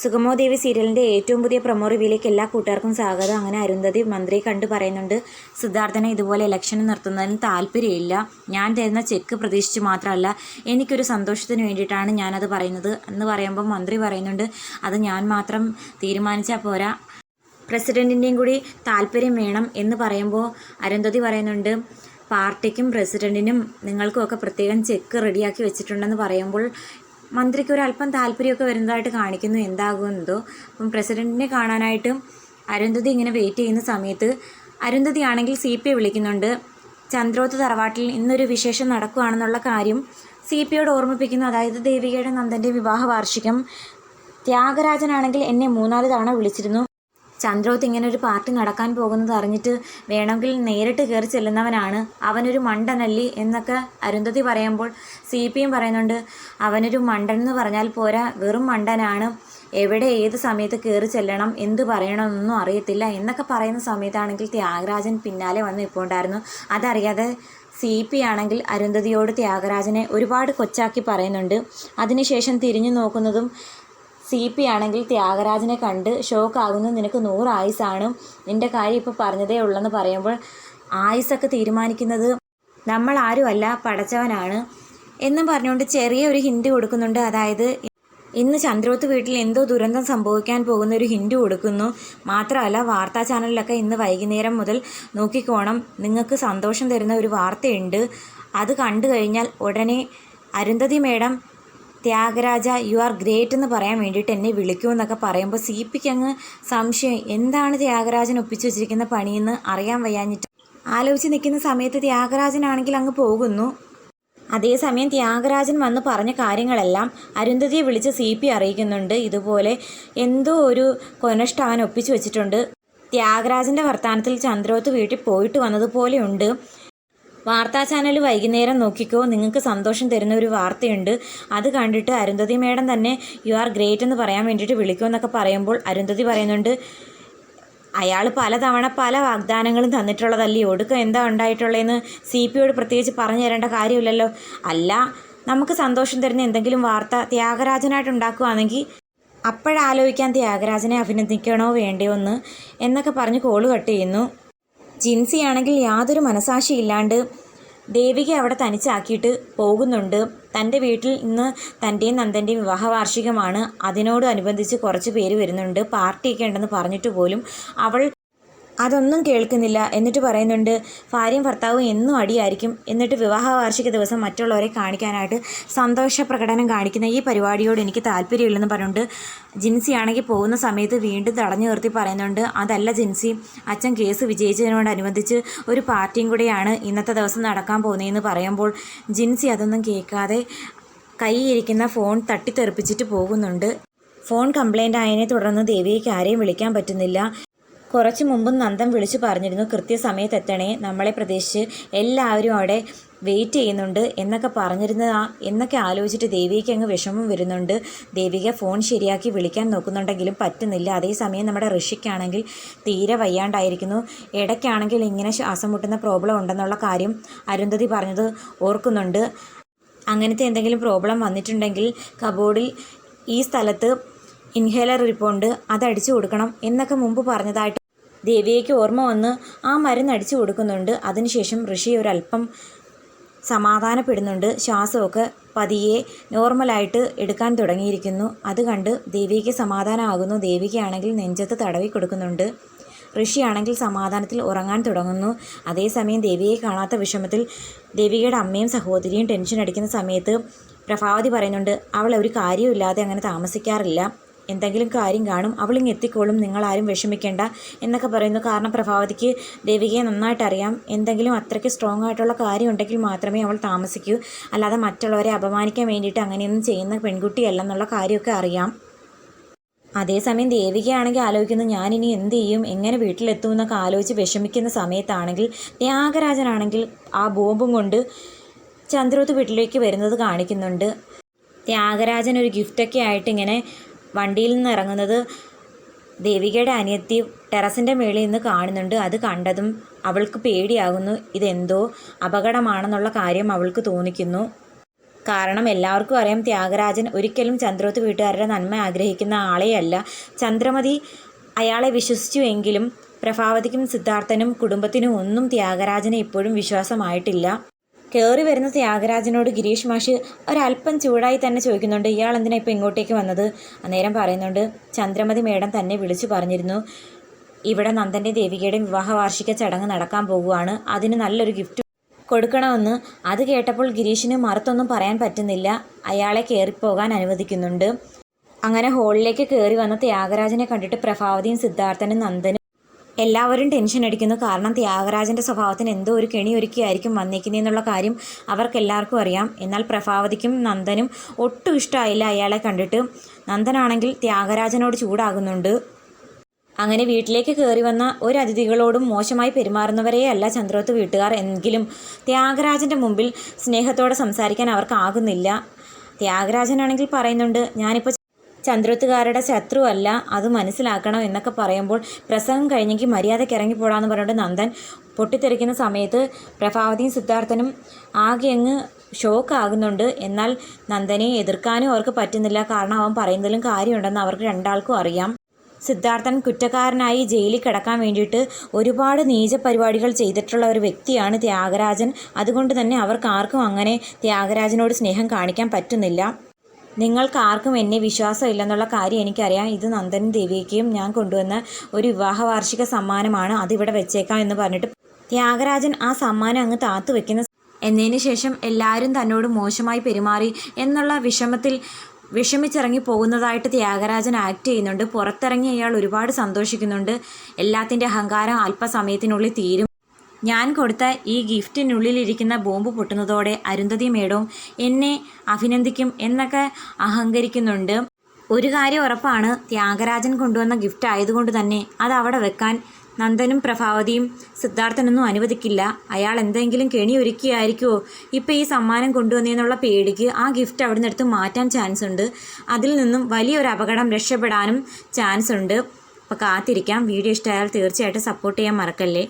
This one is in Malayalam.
സുഗമോ ദേവി സീരിയലിന്റെ ഏറ്റവും പുതിയ പ്രൊമോ റിവ്യൂലേക്ക് എല്ലാ കൂട്ടുകാർക്കും സ്വാഗതം. അങ്ങനെ അരുന്ധതി മന്ത്രി കണ്ട് പറയുന്നുണ്ട് സിദ്ധാർത്ഥനെ ഇതുപോലെ ഇലക്ഷൻ നിർത്തുന്നതിന് താല്പര്യമില്ല. ഞാൻ തരുന്ന ചെക്ക് പ്രതീക്ഷിച്ച് മാത്രമല്ല എനിക്കൊരു സന്തോഷത്തിന് വേണ്ടിയിട്ടാണ് ഞാനത് പറയുന്നത് എന്ന് പറയുമ്പോൾ മന്ത്രി പറയുന്നുണ്ട് അത് ഞാൻ മാത്രം തീരുമാനിച്ചാൽ പോരാ. പ്രസിഡന്റിന്റെയും കൂടി താല്പര്യം വേണം എന്ന് പറയുമ്പോൾ അരുന്ധതി പറയുന്നുണ്ട് പാർട്ടിക്കും പ്രസിഡന്റിനും നിങ്ങൾക്കും ഒക്കെ പ്രത്യേകം ചെക്ക് റെഡിയാക്കി വെച്ചിട്ടുണ്ടെന്ന് പറയുമ്പോൾ മന്ത്രിക്ക് ഒരു അല്പം താല്പര്യമൊക്കെ വരുന്നതായിട്ട് കാണിക്കുന്നു. എന്താകുമെന്നതോ അപ്പം പ്രസിഡന്റിനെ കാണാനായിട്ടും അരുന്ധതി ഇങ്ങനെ വെയിറ്റ് ചെയ്യുന്ന സമയത്ത് അരുന്ധതി ആണെങ്കിൽ സി പി വിളിക്കുന്നുണ്ട്. ചന്ദ്രോത്ത് തറവാട്ടിൽ ഇന്നൊരു വിശേഷം നടക്കുകയാണെന്നുള്ള കാര്യം സി പിയോട് ഓർമ്മിപ്പിക്കുന്നു. അതായത് ദേവികയുടെ നന്ദന്റെ വിവാഹ വാർഷികം ത്യാഗരാജനാണെങ്കിൽ എന്നെ മൂന്നാൽ തവണ വിളിച്ചിരുന്നു. ചന്ദ്രോത്ത് ഒരു പാർട്ടി നടക്കാൻ പോകുന്നത് അറിഞ്ഞിട്ട് വേണമെങ്കിൽ നേരിട്ട് കയറി ചെല്ലുന്നവനാണ്. അവനൊരു മണ്ടനല്ലി എന്നൊക്കെ അരുന്ധതി പറയുമ്പോൾ സി പി എം പറയുന്നുണ്ട് അവനൊരു മണ്ടൻ എന്ന് പറഞ്ഞാൽ പോരാ വെറും മണ്ടനാണ്. എവിടെ ഏത് സമയത്ത് കയറി ചെല്ലണം എന്ത് പറയണമെന്നൊന്നും അറിയത്തില്ല എന്നൊക്കെ പറയുന്ന സമയത്താണെങ്കിൽ ത്യാഗരാജൻ പിന്നാലെ വന്ന് ഇപ്പോൾ ഉണ്ടായിരുന്നു അതറിയാതെ സി പി ആണെങ്കിൽ അരുന്ധതിയോട് ത്യാഗരാജനെ ഒരുപാട് കൊച്ചാക്കി പറയുന്നുണ്ട്. അതിനുശേഷം തിരിഞ്ഞു നോക്കുന്നതും സി പി ആണെങ്കിൽ ത്യാഗരാജനെ കണ്ട് ഷോക്കാകുന്നു. നിനക്ക് നൂറ് ആയുസാണ് നിന്റെ കാര്യം ഇപ്പോൾ പറഞ്ഞതേ ഉള്ളെന്ന് പറയുമ്പോൾ ആയുസൊക്കെ തീരുമാനിക്കുന്നത് നമ്മൾ ആരുമല്ല പടച്ചവനാണ് എന്നും പറഞ്ഞുകൊണ്ട് ചെറിയ ഒരു ഹിൻഡ് കൊടുക്കുന്നുണ്ട്. അതായത് ഇന്ന് ചന്ദ്രോത്ത് വീട്ടിൽ എന്തോ ദുരന്തം സംഭവിക്കാൻ പോകുന്ന ഒരു ഹിൻഡ് കൊടുക്കുന്നു. മാത്രമല്ല വാർത്താ ചാനലിലൊക്കെ ഇന്ന് വൈകുന്നേരം മുതൽ നോക്കിക്കോണം. നിങ്ങൾക്ക് സന്തോഷം തരുന്ന ഒരു വാർത്തയുണ്ട്. അത് കണ്ടു കഴിഞ്ഞാൽ ഉടനെ Arundhati madam Thyagaraja you are great എന്ന് പറയാൻ വേണ്ടിയിട്ട് എന്നെ വിളിക്കൂ എന്നൊക്കെ പറയുമ്പോൾ സി പിക്ക് അങ്ങ് സംശയം. എന്താണ് ത്യാഗരാജൻ ഒപ്പിച്ചു വെച്ചിരിക്കുന്ന പണിയെന്ന് അറിയാൻ വയ്യാഞ്ഞിട്ട്? ആലോചിച്ച് നിൽക്കുന്ന സമയത്ത് ത്യാഗരാജനാണെങ്കിൽ അങ്ങ് പോകുന്നു. അതേസമയം ത്യാഗരാജൻ വന്ന് പറഞ്ഞ കാര്യങ്ങളെല്ലാം അരുന്ധതിയെ വിളിച്ച് സി പി അറിയിക്കുന്നുണ്ട്. ഇതുപോലെ എന്തോ ഒരു കൊനഷ്ട അവൻ ഒപ്പിച്ചു വെച്ചിട്ടുണ്ട്. ത്യാഗരാജന്റെ വർത്തമാനത്തിൽ ചന്ദ്രോത്ത് വീട്ടിൽ പോയിട്ട് വന്നതുപോലെയുണ്ട് വാർത്താ ചാനൽ വൈകുന്നേരം നോക്കിക്കോ നിങ്ങൾക്ക് സന്തോഷം തരുന്ന ഒരു വാർത്തയുണ്ട്. അത് കണ്ടിട്ട് അരുന്ധതി മേഡം തന്നെ യു ആർ ഗ്രേറ്റ് എന്ന് പറയാൻ വേണ്ടിയിട്ട് വിളിക്കുമെന്നൊക്കെ പറയുമ്പോൾ അരുന്ധതി പറയുന്നുണ്ട് അയാൾ പലതവണ പല വാഗ്ദാനങ്ങളും തന്നിട്ടുള്ളതല്ലേ ഒടുക്കം എന്താ ഉണ്ടായിട്ടുള്ളതെന്ന് സി പിയോട് പ്രത്യേകിച്ച് പറഞ്ഞു തരേണ്ട കാര്യമില്ലല്ലോ. അല്ല നമുക്ക് സന്തോഷം തരുന്ന എന്തെങ്കിലും വാർത്ത ത്യാഗരാജനായിട്ട് ഉണ്ടാക്കുകയാണെങ്കിൽ അപ്പോഴാലോചിക്കാൻ ത്യാഗരാജനെ അഭിനന്ദിക്കണോ വേണ്ടയോ എന്ന് എന്നൊക്കെ പറഞ്ഞ് കോൾ കട്ട് ചെയ്യുന്നു. ജിൻസി ആണെങ്കിൽ യാതൊരു മനസാക്ഷിയില്ലാണ്ട് ദേവിക അവിടെ തനിച്ചാക്കിയിട്ട് പോകുന്നുണ്ട്. തന്റെ വീട്ടിൽ ഇന്ന് തന്റെയും നന്ദന്റെയും വാർഷികമാണ് അതിനോടനുബന്ധിച്ച് കുറച്ച് പേര് വരുന്നുണ്ട്. പാർട്ടിയൊക്കെ ഉണ്ടെന്ന് പറഞ്ഞിട്ട് പോലും അവൾ അതൊന്നും കേൾക്കുന്നില്ല. എന്നിട്ട് പറയുന്നുണ്ട് ഭാര്യയും ഭർത്താവും എന്നും അടിയായിരിക്കും. എന്നിട്ട് വിവാഹ വാർഷിക ദിവസം മറ്റുള്ളവരെ കാണിക്കാനായിട്ട് സന്തോഷ പ്രകടനം കാണിക്കുന്ന ഈ പരിപാടിയോട് എനിക്ക് താല്പര്യമില്ലെന്ന് പറഞ്ഞുകൊണ്ട് ജിൻസി ആണെങ്കിൽ പോകുന്ന സമയത്ത് വീണ്ടും തടഞ്ഞു നിർത്തി പറയുന്നുണ്ട് അതല്ല ജിൻസി അച്ഛൻ കേസ് വിജയിച്ചതിനോടനുബന്ധിച്ച് ഒരു പാർട്ടിയും കൂടെയാണ് ഇന്നത്തെ ദിവസം നടക്കാൻ പോകുന്നതെന്ന് പറയുമ്പോൾ ജിൻസി അതൊന്നും കേൾക്കാതെ കൈയിരിക്കുന്ന ഫോൺ തട്ടിത്തെറിപ്പിച്ചിട്ട് പോകുന്നുണ്ട്. ഫോൺ കംപ്ലൈന്റ് ആയതിനെ തുടർന്ന് ദേവിയേക്ക് ആരെയും വിളിക്കാൻ പറ്റുന്നില്ല. കുറച്ച് മുമ്പ് നന്ദൻ വിളിച്ചു പറഞ്ഞിരുന്നു കൃത്യസമയത്ത് എത്തണേ നമ്മളെ പ്രതീക്ഷിച്ച് എല്ലാവരും അവിടെ വെയിറ്റ് ചെയ്യുന്നുണ്ട് എന്നൊക്കെ പറഞ്ഞിരുന്നതാ എന്നൊക്കെ ആലോചിച്ചിട്ട് ദേവിക്ക് അങ്ങ് വിഷമം വരുന്നുണ്ട്. ദേവിക ഫോൺ ശരിയാക്കി വിളിക്കാൻ നോക്കുന്നുണ്ടെങ്കിലും പറ്റുന്നില്ല. അതേസമയം നമ്മുടെ ഋഷിക്കാണെങ്കിൽ തീരെ വയ്യാണ്ടായിരിക്കുന്നു. ഇടയ്ക്കാണെങ്കിൽ ഇങ്ങനെ ശ്വാസം മുട്ടുന്ന പ്രോബ്ലം ഉണ്ടെന്നുള്ള കാര്യം അരുന്ധതി പറഞ്ഞത് ഓർക്കുന്നുണ്ട്. അങ്ങനത്തെ എന്തെങ്കിലും പ്രോബ്ലം വന്നിട്ടുണ്ടെങ്കിൽ കബോർഡിൽ ഈ സ്ഥലത്ത് ഇൻഹേലർ ഇരിപ്പുണ്ട്. അത് അടിച്ചു കൊടുക്കണം എന്നൊക്കെ മുമ്പ് പറഞ്ഞതായിട്ട് ദേവിയേക്ക് ഓർമ്മ വന്ന് ആ മരുന്ന് അടിച്ചു കൊടുക്കുന്നുണ്ട്. അതിനുശേഷം ഋഷി ഒരല്പം സമാധാനപ്പെടുന്നുണ്ട്. ശ്വാസമൊക്കെ പതിയെ നോർമലായിട്ട് എടുക്കാൻ തുടങ്ങിയിരിക്കുന്നു. അത് കണ്ട് ദേവിക്ക് സമാധാനമാകുന്നു. ദേവികയാണെങ്കിൽ നെഞ്ചത്ത് തടവി കൊടുക്കുന്നുണ്ട്. ഋഷിയാണെങ്കിൽ സമാധാനത്തിൽ ഉറങ്ങാൻ തുടങ്ങുന്നു. അതേസമയം ദേവിയെ കാണാത്ത വിഷമത്തിൽ ദേവികയുടെ അമ്മയും സഹോദരിയും ടെൻഷൻ അടിക്കുന്ന സമയത്ത് പ്രഭാവതി പറയുന്നുണ്ട് അവൾ ഒരു കാര്യമില്ലാതെ അങ്ങനെ താമസിക്കാറില്ല. എന്തെങ്കിലും കാര്യം കാണും അവളിങ്ങ് എത്തിക്കോളും നിങ്ങളാരും വിഷമിക്കേണ്ട എന്നൊക്കെ പറയുന്നു കാരണം പ്രഭാവതിക്ക് ദേവികയെ നന്നായിട്ട് അറിയാം എന്തെങ്കിലും അത്രയ്ക്ക് സ്ട്രോങ് ആയിട്ടുള്ള കാര്യം ഉണ്ടെങ്കിൽ മാത്രമേ അവൾ താമസിക്കൂ. അല്ലാതെ മറ്റുള്ളവരെ അപമാനിക്കാൻ വേണ്ടിയിട്ട് അങ്ങനെയൊന്നും ചെയ്യുന്ന പെൺകുട്ടിയല്ലെന്നുള്ള കാര്യമൊക്കെ അറിയാം. അതേസമയം ദേവികയാണെങ്കിൽ ആലോചിക്കുന്നത് ഞാനിനി എന്ത് ചെയ്യും? എങ്ങനെ വീട്ടിലെത്തും? എന്നൊക്കെ ആലോചിച്ച് വിഷമിക്കുന്ന സമയത്താണെങ്കിൽ ത്യാഗരാജനാണെങ്കിൽ ആ ബോംബും കൊണ്ട് ചന്ദ്രോത്ത് വീട്ടിലേക്ക് വരുന്നത് കാണിക്കുന്നുണ്ട്. ത്യാഗരാജൻ ഒരു ഗിഫ്റ്റൊക്കെ ആയിട്ട് ഇങ്ങനെ വണ്ടിയിൽ നിന്ന് ഇറങ്ങുന്നത് ദേവികയുടെ അനിയത്തി ടെറസിന്റെ മേളിൽ നിന്ന് കാണുന്നുണ്ട്. അത് കണ്ടതും അവൾക്ക് പേടിയാകുന്നു. ഇതെന്തോ അപകടമാണെന്നുള്ള കാര്യം അവൾക്ക് തോന്നിക്കുന്നു. കാരണം എല്ലാവർക്കും അറിയാം ത്യാഗരാജൻ ഒരിക്കലും ചന്ദ്രോത്ത് വീട്ടുകാരുടെ നന്മ ആഗ്രഹിക്കുന്ന ആളെയല്ല. ചന്ദ്രമതി അയാളെ വിശ്വസിച്ചുവെങ്കിലും പ്രഭാവതിക്കും സിദ്ധാർത്ഥനും കുടുംബത്തിനും ഒന്നും ത്യാഗരാജനെ ഇപ്പോഴും വിശ്വാസമായിട്ടില്ല. കയറി വരുന്ന ത്യാഗരാജനോട് ഗിരീഷ് മാഷ് ഒരല്പം ചൂടായി തന്നെ ചോദിക്കുന്നുണ്ട് ഇയാൾ എന്തിനാ ഇപ്പോൾ ഇങ്ങോട്ടേക്ക് വന്നത്? അന്നേരം പറയുന്നുണ്ട് ചന്ദ്രമതി മേഡം തന്നെ വിളിച്ചു പറഞ്ഞിരുന്നു ഇവിടെ നന്ദന്റെ വിവാഹ വാർഷിക ചടങ്ങ് നടക്കാൻ പോവുകയാണ് അതിന് നല്ലൊരു ഗിഫ്റ്റ് കൊടുക്കണമെന്ന്. അത് കേട്ടപ്പോൾ ഗിരീഷിന് മറുത്തൊന്നും പറയാൻ പറ്റുന്നില്ല അയാളെ കയറിപ്പോകാൻ അനുവദിക്കുന്നുണ്ട്. അങ്ങനെ ഹോളിലേക്ക് കയറി വന്ന ത്യാഗരാജനെ കണ്ടിട്ട് പ്രഭാവതിയും സിദ്ധാർത്ഥനും നന്ദനും എല്ലാവരും ടെൻഷൻ അടിക്കുന്നു. കാരണം ത്യാഗരാജന്റെ സ്വഭാവത്തിന് എന്തോ ഒരു കെണി ഒരുക്കിയായിരിക്കും വന്നേക്കുന്നതെന്നുള്ള കാര്യം അവർക്കെല്ലാവർക്കും അറിയാം. എന്നാൽ പ്രഭാവതിക്കും നന്ദനും ഒട്ടും ഇഷ്ടമായില്ല അയാളെ കണ്ടിട്ട്. നന്ദനാണെങ്കിൽ ത്യാഗരാജനോട് ചൂടാകുന്നുണ്ട്. അങ്ങനെ വീട്ടിലേക്ക് കയറി വന്ന ഒരു അതിഥികളോടും മോശമായി പെരുമാറുന്നവരെയല്ല ചന്ദ്രോത്ത് വീട്ടുകാർ. എങ്കിലും ത്യാഗരാജന്റെ മുമ്പിൽ സ്നേഹത്തോടെ സംസാരിക്കാൻ അവർക്കാകുന്നില്ല. ത്യാഗരാജനാണെങ്കിൽ പറയുന്നുണ്ട് ഞാനിപ്പോൾ ചന്ദ്രത്തുകാരുടെ ശത്രുവല്ല അത് മനസ്സിലാക്കണം എന്നൊക്കെ പറയുമ്പോൾ പ്രസംഗം കഴിഞ്ഞെങ്കിൽ മര്യാദയ്ക്ക് ഇറങ്ങിപ്പോടാന്ന് പറഞ്ഞിട്ട് നന്ദൻ പൊട്ടിത്തെറിക്കുന്ന സമയത്ത് പ്രഭാവതിയും സിദ്ധാർത്ഥനും ആകെ അങ്ങ് ഷോക്ക് ആകുന്നുണ്ട്. എന്നാൽ നന്ദനെ എതിർക്കാനും അവർക്ക് പറ്റുന്നില്ല. കാരണം അവൻ പറയുന്നതിലും കാര്യമുണ്ടെന്ന് അവർക്ക് രണ്ടാൾക്കും അറിയാം. സിദ്ധാർത്ഥൻ കുറ്റക്കാരനായി ജയിലിൽ കിടക്കാൻ വേണ്ടിയിട്ട് ഒരുപാട് നീച പരിപാടികൾ ചെയ്തിട്ടുള്ള ഒരു വ്യക്തിയാണ് ത്യാഗരാജൻ. അതുകൊണ്ട് തന്നെ അവർക്ക് ആർക്കും അങ്ങനെ ത്യാഗരാജനോട് സ്നേഹം കാണിക്കാൻ പറ്റുന്നില്ല. നിങ്ങൾക്ക് ആർക്കും എന്നെ വിശ്വാസമില്ലെന്നുള്ള കാര്യം എനിക്കറിയാം. ഇത് നന്ദനും ദേവിക്കും ഞാൻ കൊണ്ടുവന്ന ഒരു വിവാഹ വാർഷിക സമ്മാനമാണ്. അതിവിടെ വെച്ചേക്കാം എന്ന് പറഞ്ഞിട്ട് ത്യാഗരാജൻ ആ സമ്മാനം അങ്ങ് താത്തു വെക്കുന്ന എന്നതിന് ശേഷം എല്ലാവരും തന്നോട് മോശമായി പെരുമാറി എന്നുള്ള വിഷമത്തിൽ വിഷമിച്ചിറങ്ങി പോകുന്നതായിട്ട് ത്യാഗരാജൻ ആക്ട് ചെയ്യുന്നുണ്ട്. പുറത്തിറങ്ങി അയാൾ ഒരുപാട് സന്തോഷിക്കുന്നുണ്ട്. എല്ലാത്തിന്റെ അഹങ്കാരം അല്പസമയത്തിനുള്ളിൽ തീരും. ഞാൻ കൊടുത്ത ഈ ഗിഫ്റ്റിനുള്ളിലിരിക്കുന്ന ബോംബ് പൊട്ടുന്നതോടെ അരുന്ധതി മേഡവും എന്നെ അഭിനന്ദിക്കും എന്നൊക്കെ അഹങ്കരിക്കുന്നുണ്ട്. ഒരു കാര്യം ഉറപ്പാണ് ത്യാഗരാജൻ കൊണ്ടുവന്ന ഗിഫ്റ്റ് ആയതുകൊണ്ട് തന്നെ അത് അവിടെ വെക്കാൻ നന്ദനും പ്രഭാവതിയും സിദ്ധാർത്ഥനൊന്നും അനുവദിക്കില്ല. അയാൾ എന്തെങ്കിലും കെണി ഒരുക്കിയായിരിക്കുമോ ഇപ്പോൾ ഈ സമ്മാനം കൊണ്ടുവന്നതെന്നുള്ള പേടിക്ക് ആ ഗിഫ്റ്റ് അവിടെ നിന്നെടുത്ത് മാറ്റാൻ ചാൻസ് ഉണ്ട് അതിൽ നിന്നും വലിയൊരു അപകടം രക്ഷപ്പെടാനും ചാൻസ് ഉണ്ട് അപ്പോൾ കാത്തിരിക്കാം. വീഡിയോ ഇഷ്ടമായാൽ തീർച്ചയായിട്ടും സപ്പോർട്ട് ചെയ്യാൻ മറക്കല്ലേ?